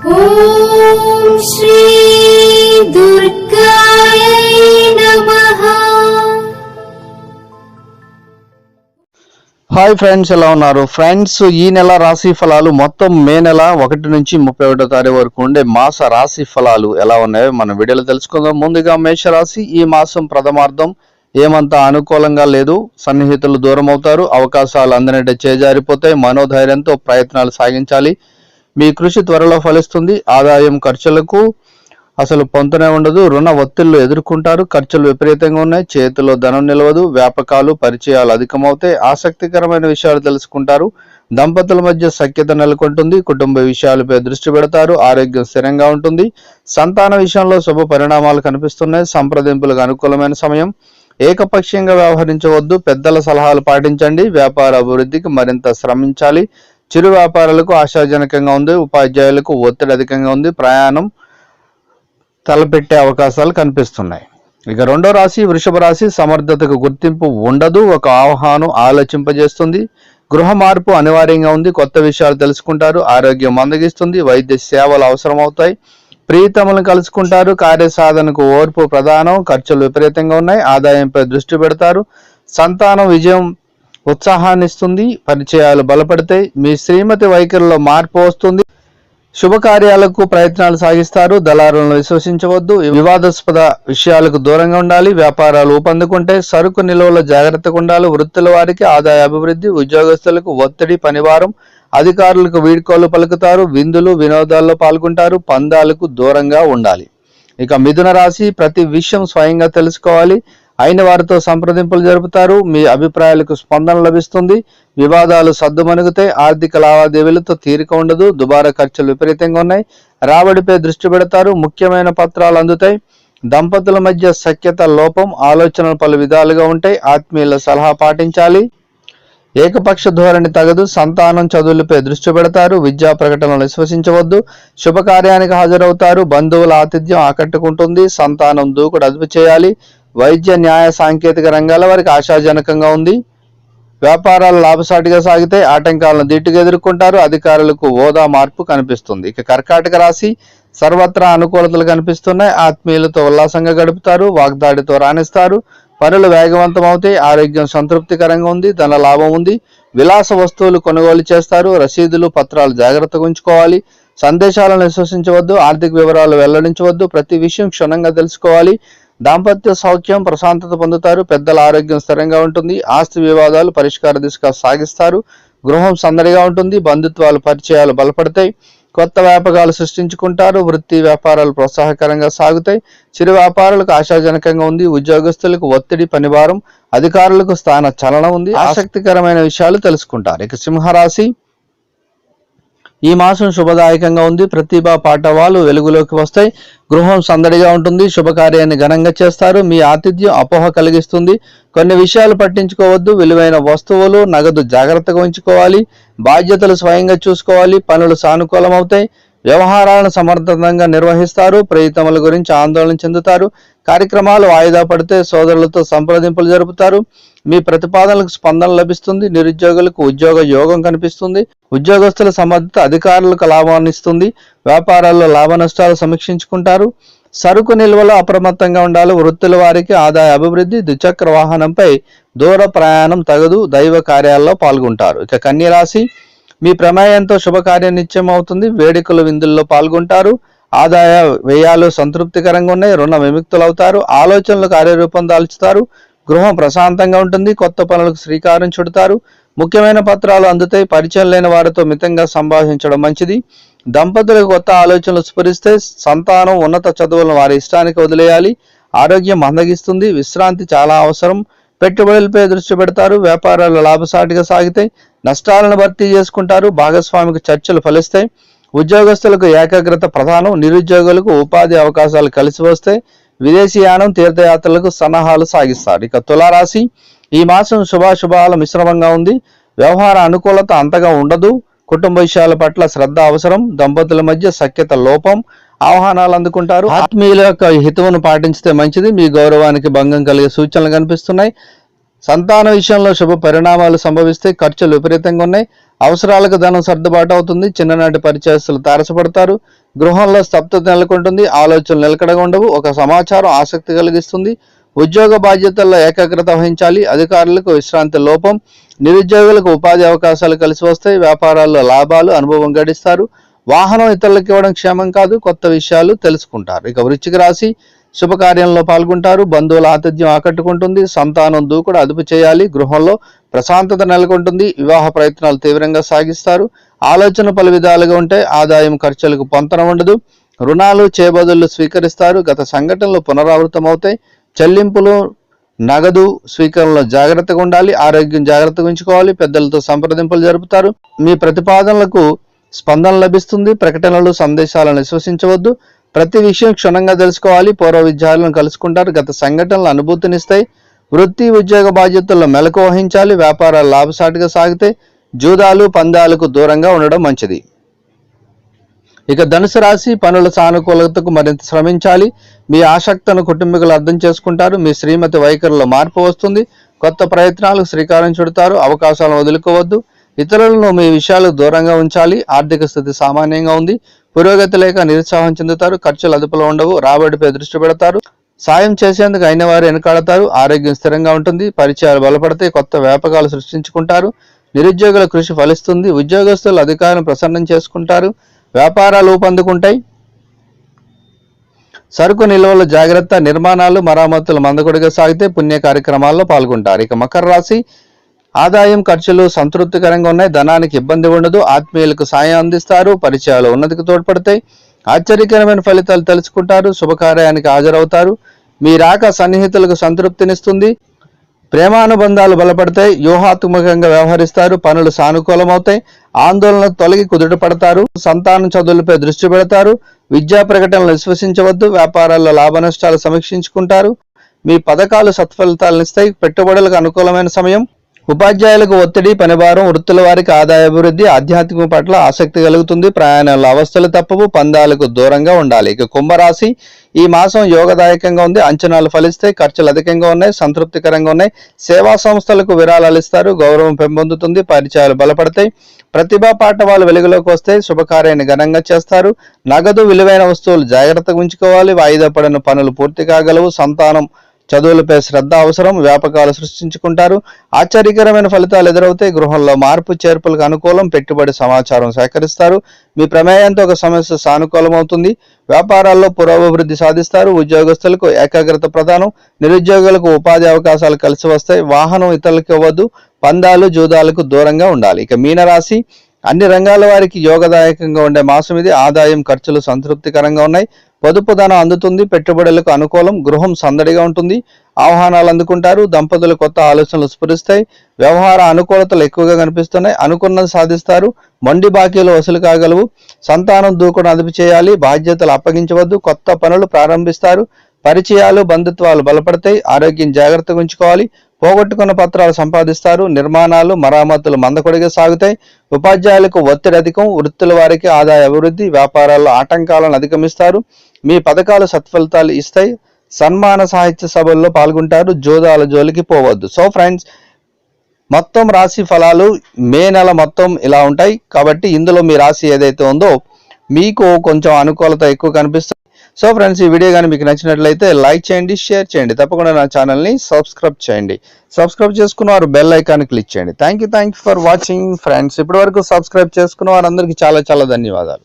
ॐ श्री दुर्गायै नमः hi friends ఎలా ఉన్నారు ఫ్రెండ్స్ ఈ నెల రాశి ఫలాలు మొత్తం మే నెల ఒకటి నుంచి ముప్పై ఒకటో తారీఖు వరకు ఉండే మాస రాశి ఫలాలు ఎలా ఉన్నాయో మన వీడియోలో తెలుసుకుందాం ముందుగా మేష రాశి ఈ మాసం ప్రథమార్థం ఏమంత అనుకూలంగా లేదు సన్నిహితులు దూరం అవుతారు అవకాశాలు అందనంటే చేజారిపోతాయి మనోధైర్యంతో ప్రయత్నాలు సాగించాలి మీ కృషి త్వరలో ఫలిస్తుంది. ఆదాయం ఖర్చులకు అసలు పొంతనే ఉండదు. రుణ ఒత్తిళ్ళు ఎదుర్కొంటారు. ఖర్చులు విపరీతంగా ఉన్నాయి. చేతిలో ధనం నిలవదు. వ్యాపకాలు పరిచయాలు అధికమవుతాయి ఆసక్తికరమైన విషయాలు తెలుసుకుంటారు. దంపతుల మధ్య సఖ్యత నెలకొంటుంది. కుటుంబ విషయాలపై దృష్టి పెడతారు. ఆరోగ్యం స్థిరంగా ఉంటుంది. సంతాన విషయంలో శుభ పరిణామాలు కనిపిస్తున్నాయి. సంప్రదింపులకు అనుకూలమైన సమయం. ఏకపక్షంగా వ్యవహరించవద్దు. పెద్దల సలహాలు పాటించండి. వ్యాపార అభివృద్ధికి మరింత శ్రమించాలి. చిరు వ్యాపారాలకు ఆశాజనకంగా ఉంది ఉపాధ్యాయులకు ఒత్తిడి అధికంగా ఉంది ప్రయాణం తలపెట్టే అవకాశాలు కనిపిస్తున్నాయి. ఇక రెండో రాశి వృషభ రాశి సమర్థతకు గుర్తింపు ఉండదు ఒక ఆహ్వానం ఆలోచింపజేస్తుంది. గృహ మార్పు అనివార్యంగా ఉంది కొత్త విషయాలు తెలుసుకుంటారు ఆరోగ్యం మందగిస్తుంది వైద్య సేవలు అవసరమవుతాయి. ప్రీతములను కలుసుకుంటారు కార్యసాధనకు ఓర్పు ప్రధానం ఖర్చులు విపరీతంగా ఉన్నాయి ఆదాయంపై దృష్టి పెడతారు. సంతానం విజయం ఉత్సాహాన్ని ఇస్తుంది పరిచయాలు బలపడతాయి మీ శ్రీమతి వైఖరిలో మార్పు వస్తుంది. శుభకార్యాలకు ప్రయత్నాలు సాగిస్తారు దళారులను విశ్వసించవద్దు. వివాదాస్పద విషయాలకు దూరంగా ఉండాలి వ్యాపారాలు ఊపందుకుంటే సరుకు నిల్వలో జాగ్రత్తగా ఉండాలి. వృత్తుల వారికి ఆదాయ అభివృద్ధి ఉద్యోగస్తులకు ఒత్తిడి పనివారం అధికారులకు వీడ్కోలు పలుకుతారు విందులు వినోదాల్లో పాల్గొంటారు పందాలకు దూరంగా ఉండాలి. ఇక మిథున రాశి ప్రతి విషయం స్వయంగా తెలుసుకోవాలి. అయిన వారితో సంప్రదింపులు జరుపుతారు. మీ అభిప్రాయాలకు స్పందన లభిస్తుంది. వివాదాలు సద్దుమణుగుతాయి ఆర్థిక లావాదేవీలతో తీరిక ఉండదు. దుబారా ఖర్చులు విపరీతంగా ఉన్నాయి. రాబడిపై దృష్టి పెడతారు. ముఖ్యమైన పత్రాలు అందుతాయి. దంపతుల మధ్య సఖ్యత లోపం ఆలోచనలు పలు విధాలుగా ఉంటాయి. ఆత్మీయుల సలహా పాటించాలి. ఏకపక్ష ధోరణి తగదు. సంతానం చదువులపై దృష్టి పెడతారు. విద్యా ప్రకటనలు విశ్వసించవద్దు. శుభకార్యానికి హాజరవుతారు. బంధువుల ఆతిథ్యం ఆకట్టుకుంటుంది. సంతానం దూకుడు అదుపు చేయాలి. వైద్య న్యాయ సాంకేతిక రంగాల వారికి ఆశాజనకంగా ఉంది. వ్యాపారాలు లాభసాటిగా సాగితే ఆటంకాలను దీటుగా ఎదుర్కొంటారు. అధికారులకు హోదా మార్పు కనిపిస్తుంది. ఇక కర్కాటక రాశి సర్వత్రా అనుకూలతలు కనిపిస్తున్నాయి. ఆత్మీయులతో ఉల్లాసంగా గడుపుతారు. వాగ్దాడితో రాణిస్తారు. పనులు వేగవంతం అవుతాయి ఆరోగ్యం సంతృప్తికరంగా ఉంది. ధన లాభం ఉంది. విలాస వస్తువులు కొనుగోలు చేస్తారు. రసీదులు పత్రాలు జాగ్రత్తగా ఉంచుకోవాలి. సందేశాలను విశ్వసించవద్దు. ఆర్థిక వివరాలు వెల్లడించవద్దు. ప్రతి విషయం క్షుణ్ణంగా తెలుసుకోవాలి. దాంపత్య సౌఖ్యం ప్రశాంతత పొందుతారు పెద్దల ఆరోగ్యం స్థిరంగా ఉంటుంది ఆస్తి వివాదాలు పరిష్కార దిశగా సాగిస్తారు గృహం సందడిగా ఉంటుంది బంధుత్వాలు పరిచయాలు బలపడతాయి కొత్త వ్యాపకాలు సృష్టించుకుంటారు వృత్తి వ్యాపారాలు ప్రోత్సాహకరంగా సాగుతాయి చిరు వ్యాపారులకు ఆశాజనకంగా ఉంది ఉద్యోగస్తులకు ఒత్తిడి పనిభారం అధికారులకు స్థాన చలనం ఉంది ఆసక్తికరమైన విషయాలు తెలుసుకుంటారు. ఇక సింహరాశి ఈ మాసం శుభదాయకంగా ఉంది. ప్రతిభ పాఠవాలు వెలుగులోకి వస్తాయి. గృహం సందడిగా ఉంటుంది. శుభకార్యాన్ని ఘనంగా చేస్తారు. మీ ఆతిథ్యం అపోహ కలిగిస్తుంది. కొన్ని విషయాలు పట్టించుకోవద్దు. విలువైన వస్తువులు నగదు జాగ్రత్తగా ఉంచుకోవాలి. బాధ్యతలు స్వయంగా చూసుకోవాలి. పనులు సానుకూలమవుతాయి. వ్యవహారాలను సమర్థంగా నిర్వహిస్తారు ప్రియతముల గురించి ఆందోళన చెందుతారు కార్యక్రమాలు వాయిదా పడితే సోదరులతో సంప్రదింపులు జరుపుతారు. మీ ప్రతిపాదనలకు స్పందన లభిస్తుంది నిరుద్యోగులకు ఉద్యోగ యోగం కనిపిస్తుంది ఉద్యోగస్తుల సమర్థత అధికారులకు లాభాన్ని ఇస్తుంది వ్యాపారాల్లో లాభ నష్టాలు సమీక్షించుకుంటారు. సరుకు నిల్వలో అప్రమత్తంగా ఉండాలి వృత్తుల వారికి ఆదాయ అభివృద్ధి ద్విచక్ర వాహనంపై దూర ప్రయాణం తగదు దైవ కార్యాల్లో పాల్గొంటారు. ఇక కన్యరాశి మీ ప్రమేయంతో శుభకార్యం నిత్యం అవుతుంది వేడుకలు విందుల్లో పాల్గొంటారు. ఆదాయ వ్యయాలు సంతృప్తికరంగా ఉన్నాయి. రుణ విముక్తులవుతారు. ఆలోచనలు కార్యరూపం దాల్చుతారు. గృహం ప్రశాంతంగా ఉంటుంది. కొత్త పనులకు శ్రీకారం చుడతారు. ముఖ్యమైన పత్రాలు అందుతాయి పరిచయం లేని వారితో మితంగా సంభాషించడం మంచిది. దంపతులకు కొత్త ఆలోచనలు స్ఫురిస్తే సంతానం ఉన్నత చదువులను వారి ఇష్టానికి వదిలేయాలి. ఆరోగ్యం మందగిస్తుంది. విశ్రాంతి చాలా అవసరం. పెట్టుబడులపై దృష్టి పెడతారు. వ్యాపారాలు లాభసాటిగా సాగితే నష్టాలను భర్తీ చేసుకుంటారు. భాగస్వామికి చర్చలు ఫలిస్తాయి. ఉద్యోగస్తులకు ఏకాగ్రత ప్రధానం. నిరుద్యోగులకు ఉపాధి అవకాశాలు కలిసి వస్తాయి. విదేశీయానం తీర్థయాత్రలకు సన్నాహాలు సాగిస్తారు. ఇక తులారాశి ఈ మాసం శుభాశుభాల మిశ్రమంగా ఉంది. వ్యవహార అనుకూలత అంతగా ఉండదు. కుటుంబ విషయాల పట్ల శ్రద్ధ అవసరం. దంపతుల మధ్య సఖ్యత లోపం. ఆహ్వానాలు అందుకుంటారు. ఆత్మీయుల యొక్క హితవును పాటించితే మంచిది. మీ గౌరవానికి భంగం కలిగే సూచనలు కనిపిస్తున్నాయి. సంతాన విషయంలో శుభ పరిణామాలు సంభవిస్తే ఖర్చులు విపరీతంగా ఉన్నాయి. అవసరాలకు ధనం సర్దుబాటు అవుతుంది. చిన్ననాటి పరిచయస్తులు తారసపడతారు. గృహంలో స్తబ్దత నెలకొంటుంది. ఆలోచనలు నిలకడగా ఉండవు. ఒక సమాచారం ఆసక్తి కలిగిస్తుంది. ఉద్యోగ బాధ్యతల్లో ఏకాగ్రత వహించాలి. అధికారులకు విశ్రాంతి లోపం. నిరుద్యోగులకు ఉపాధి అవకాశాలు కలిసి వస్తాయి. వ్యాపారాల్లో లాభాలు అనుభవం గడిస్తారు. వాహనం ఇతరులకు ఇవ్వడం క్షేమం కాదు కొత్త విషయాలు తెలుసుకుంటారు. ఇక వృశ్చిక రాశి శుభకార్యంలో పాల్గొంటారు బంధువుల ఆతిథ్యం ఆకట్టుకుంటుంది సంతానం దూకుడు అదుపు చేయాలి గృహంలో ప్రశాంతత నెలకొంటుంది వివాహ ప్రయత్నాలు తీవ్రంగా సాగిస్తారు. ఆలోచన పలు విధాలుగా ఉంటే ఆదాయం ఖర్చులకు పొంతన ఉండదు. రుణాలు చేబదులు స్వీకరిస్తారు గత సంఘటనలు పునరావృతం అవుతాయి చెల్లింపులు నగదు స్వీకరణలో జాగ్రత్తగా ఉండాలి ఆరోగ్యం జాగ్రత్తగా ఉంచుకోవాలి పెద్దలతో సంప్రదింపులు జరుపుతారు. మీ ప్రతిపాదనలకు స్పందన లభిస్తుంది. ప్రకటనలు సందేశాలను విశ్వసించవద్దు. ప్రతి విషయం క్షుణ్ణంగా తెలుసుకోవాలి. పూర్వ విద్యార్థులను కలుసుకుంటారు. గత సంఘటనలు అనుభూతినిస్తాయి. వృత్తి ఉద్యోగ బాధ్యతల్లో మెలకు వహించాలి. వ్యాపారాలు లాభసాటిగా సాగితే జూదాలు పందాలకు దూరంగా ఉండడం మంచిది. ఇక ధనుసు రాశి పనుల సానుకూలతకు మరింత శ్రమించాలి. మీ ఆసక్తను కుటుంబీకులు అర్థం చేసుకుంటారు. మీ శ్రీమతి వైఖరిలో మార్పు వస్తుంది. కొత్త ప్రయత్నాలకు శ్రీకారం చుడతారు. అవకాశాలను వదులుకోవద్దు. ఇతరులను మీ విషయాలకు దూరంగా ఉంచాలి. ఆర్థిక స్థితి సామాన్యంగా ఉంది. పురోగతి లేక నిరుత్సాహం చెందుతారు. ఖర్చులు అదుపులో ఉండవు. రాబడిపై దృష్టి పెడతారు. సాయం చేసేందుకు అయిన వారు వెనకాడతారు. ఆరోగ్యం స్థిరంగా ఉంటుంది. పరిచయాలు బలపడతాయి. కొత్త వ్యాపకాలు సృష్టించుకుంటారు. నిరుద్యోగుల కృషి ఫలిస్తుంది. ఉద్యోగస్తులు అధికారులను ప్రసన్నం చేసుకుంటారు. వ్యాపారాలు ఊపందుకుంటాయి. సరుకు నిల్వల జాగ్రత్త నిర్మాణాలు మరామతులు మందకొడిగా సాగితే పుణ్య కార్యక్రమాల్లో పాల్గొంటారు. ఇక మకర రాశి ఆదాయం ఖర్చులు సంతృప్తికరంగా ఉన్నాయి. ధనానికి ఇబ్బంది ఉండదు. ఆత్మీయులకు సాయం అందిస్తారు. పరిచయాలు ఉన్నతికి తోడ్పడతాయి. ఆశ్చర్యకరమైన ఫలితాలు తెలుసుకుంటారు శుభకార్యానికి హాజరవుతారు. మీ రాక సన్నిహితులకు సంతృప్తినిస్తుంది. ప్రేమానుబంధాలు బలపడతాయి. వ్యూహాత్మకంగా వ్యవహరిస్తారు. పనులు సానుకూలమవుతాయి. ఆందోళన తొలగి కుదుట పడతారు సంతానం చదువులపై దృష్టి పెడతారు. విద్యా ప్రకటనలు విశ్వసించవద్దు. వ్యాపారాల్లో లాభ నష్టాలు సమీక్షించుకుంటారు. మీ పథకాలు సత్ఫలితాలనిస్తాయి పెట్టుబడులకు అనుకూలమైన సమయం. ఉపాధ్యాయులకు ఒత్తిడి పనిభారం వృత్తుల వారికి ఆదాయ అభివృద్ధి ఆధ్యాత్మికం పట్ల ఆసక్తి కలుగుతుంది. ప్రయాణంలో అవస్థలు తప్పవు పందాలకు దూరంగా ఉండాలి. ఇక కుంభరాశి ఈ మాసం యోగదాయకంగా ఉంది. అంచనాలు ఫలిస్తాయి ఖర్చులు అధికంగా ఉన్నాయి సంతృప్తికరంగా ఉన్నాయి. సేవా సంస్థలకు విరాళాలు ఇస్తారు గౌరవం పెంపొందుతుంది పరిచయాలు బలపడతాయి. ప్రతిభా పాఠవాలు వెలుగులోకి వస్తాయి శుభకార్యాన్ని ఘనంగా చేస్తారు. నగదు విలువైన వస్తువులు జాగ్రత్తగా ఉంచుకోవాలి. వాయిదా పడిన పనులు పూర్తి కాగలవు. సంతానం చదువులపై శ్రద్ధ అవసరం వ్యాపకాలు సృష్టించుకుంటారు. ఆశ్చర్యకరమైన ఫలితాలు ఎదురవుతాయి గృహంలో మార్పు చేర్పులకు అనుకూలం పెట్టుబడి సమాచారం సేకరిస్తారు. మీ ప్రమేయంతో ఒక సమస్య సానుకూలం అవుతుంది వ్యాపారాల్లో పురోభివృద్ధి సాధిస్తారు. ఉద్యోగస్తులకు ఏకాగ్రత ప్రధానం. నిరుద్యోగులకు ఉపాధి అవకాశాలు కలిసి వస్తాయి. వాహనం ఇతరులకు ఇవ్వద్దు. పందాలు జూదాలకు దూరంగా ఉండాలి. ఇక మీనరాశి అన్ని రంగాల వారికి యోగదాయకంగా ఉండే మాసం ఇది. ఆదాయం ఖర్చులు సంతృప్తికరంగా ఉన్నాయి. పొదుపు ధనం అందుతుంది. పెట్టుబడులకు అనుకూలం గృహం సందడిగా ఉంటుంది. ఆహ్వానాలు అందుకుంటారు. దంపతులు కొత్త ఆలోచనలు స్ఫురిస్తాయి. వ్యవహార అనుకూలతలు ఎక్కువగా కనిపిస్తున్నాయి. అనుకున్నది సాధిస్తారు. మొండి బాకీలు వసూలు కాగలవు. సంతానం దూకుడు అదుపు చేయాలి. బాధ్యతలు అప్పగించవద్దు. కొత్త పనులు ప్రారంభిస్తారు. పరిచయాలు బంధుత్వాలు బలపడతాయి. ఆరోగ్యం జాగ్రత్తగా ఉంచుకోవాలి. పోగొట్టుకున్న పత్రాలు సంపాదిస్తారు. నిర్మాణాలు మరామతులు మందకొడిగా సాగుతాయి. ఉపాధ్యాయులకు ఒత్తిడి అధికం. వృత్తుల వారికి ఆదాయ అభివృద్ధి వ్యాపారాల్లో ఆటంకాలను అధిగమిస్తారు. మీ పథకాలు సత్ఫలితాలు ఇస్తాయి. సన్మాన సాహిత్య సభల్లో పాల్గొంటారు. జోదాల జోలికి పోవద్దు. సో ఫ్రెండ్స్ మొత్తం రాశి ఫలాలు మే నెల మొత్తం ఇలా ఉంటాయి. కాబట్టి ఇందులో మీ రాశి ఏదైతే ఉందో మీకు కొంచెం అనుకూలత ఎక్కువ కనిపిస్తుంది. సో ఫ్రెండ్స్ ఈ వీడియో కానీ మీకు నచ్చినట్లయితే లైక్ చేయండి షేర్ చేయండి. తప్పకుండా నా ఛానల్ని సబ్స్క్రైబ్ చేయండి. సబ్స్క్రైబ్ చేసుకున్న వారు బెల్ ఐకాన్ క్లిక్ చేయండి. Thank you thank you for watching friends. ఇప్పటివరకు సబ్స్క్రైబ్ చేసుకున్న వారందరికీ చాలా చాలా ధన్యవాదాలు.